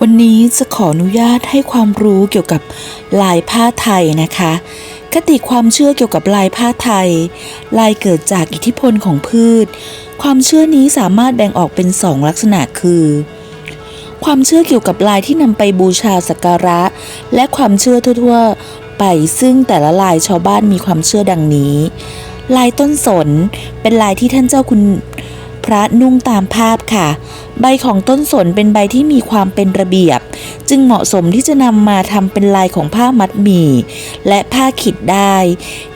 วันนี้จะขออนุญาตให้ความรู้เกี่ยวกับลายผ้าไทยนะคะ คติความเชื่อเกี่ยวกับลายผ้าไทย ลายเกิดจากอิทธิพลของพืช ความเชื่อนี้สามารถแบ่งออกเป็นสองลักษณะคือ ความเชื่อเกี่ยวกับลายที่นำไปบูชาสักการะ และความเชื่อทั่วๆไปซึ่งแต่ละลายชาวบ้านมีความเชื่อดังนี้ ลายต้นสนเป็นลายที่ท่านเจ้าคุณ พระนุ่งตามภาพค่ะ ใบของต้นสนเป็นใบที่มีความเป็นระเบียบ จึงเหมาะสมที่จะนำมาทำเป็นลายของผ้ามัดหมี่และผ้าขิดได้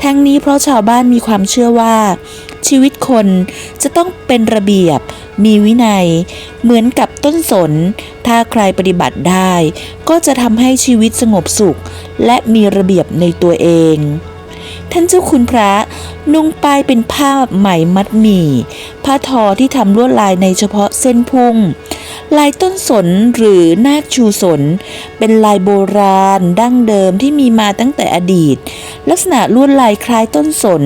ทั้งนี้เพราะชาวบ้านมีความเชื่อว่า ชีวิตคนจะต้องเป็นระเบียบ มีวินัย เหมือนกับต้นสน ถ้าใครปฏิบัติได้ ก็จะทำให้ชีวิตสงบสุข และมีระเบียบในตัวเอง ท่านเจ้าคุณพระนุ่งป้ายเป็นผ้าไหมมัดหมี่ ผ้าทอที่ทำลวดลายในเฉพาะเส้นพุ่ง ลายต้นสนหรือนาคชูสน เป็นลายโบราณดั้งเดิมที่มีมาตั้งแต่อดีต ลักษณะลวดลายคล้ายต้นสน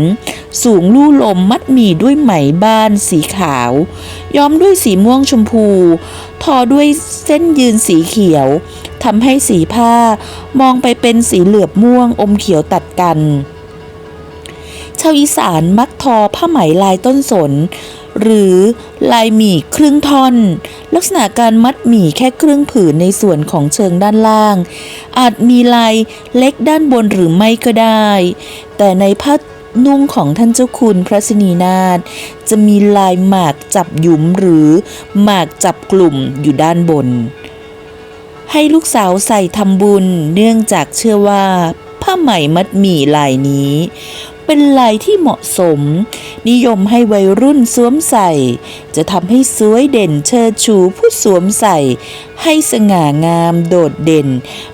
สูงลู่ลมมัดหมี่ด้วยไหมบ้านสีขาว ย้อมด้วยสีม่วงชมพู ทอด้วยเส้นยืนสีเขียวทำให้สีผ้ามองไปเป็นสีเหลือบม่วงอมเขียวตัดกัน ชาวอีสานมักทอผ้าไหมลายต้นสน หรือลายหมี่ครึ่งท่อน ลักษณะการมัดหมี่แค่ครึ่งผืนในส่วนของเชิงด้านล่าง อาจมีลายเล็กด้านบนหรือไม่ก็ได้ แต่ในผ้านุ่งของท่านเจ้าคุณพระสินีนาถจะมีลายหมากจับหยุมหรือหมากจับกลุ่มอยู่ด้านบน ให้ลูกสาวใส่ทำบุญเนื่องจากเชื่อว่าผ้าไหมมัดหมี่ลายนี้ เป็นลายที่เหมาะสม นิยมให้วัยรุ่นสวมใส่ จะทำให้สวยเด่นเชิดชูผู้สวมใส่ ให้สง่างามโดดเด่น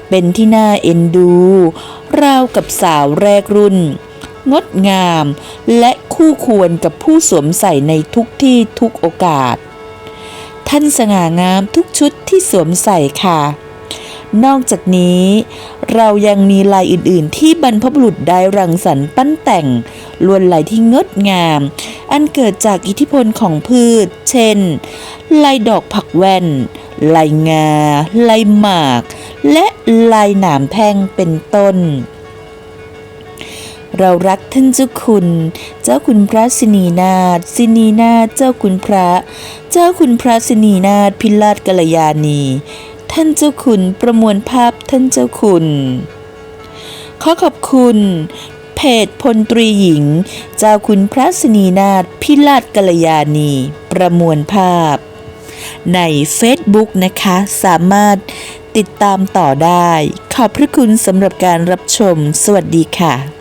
เป็นที่น่าเอ็นดู ราวกับสาวแรกรุ่น งดงามและคู่ควรกับผู้สวมใส่ในทุกที่ทุกโอกาส ท่านสง่างามทุกชุดที่สวมใส่ค่ะนอกจากนี้ เรายังมีลายอื่นๆ ที่บรรพบุรุษได้รังสรรค์ปั้นแต่ง ลวดลายที่งดงาม อันเกิดจากอิทธิพลของพืช เช่น ลายดอกผักแว่น ลายงา ลายหมาก และลายหนามแท่งเป็นต้นเรารักท่านเจ้าคุณ เจ้าคุณพระสินีนาถสินีนาถเจ้าคุณพระ เจ้าคุณพระสินีนาถพิราชกัลยาณี ท่านเจ้าคุณประมวลภาพท่านเจ้าคุณ ขอขอบคุณ เพจพลตรีหญิง เจ้าคุณพระสนีนาถพิราชกัลยาณี ประมวลภาพ ใน Facebook นะคะสามารถติดตามต่อได้ ขอบพระคุณสำหรับการรับชม สวัสดีค่ะ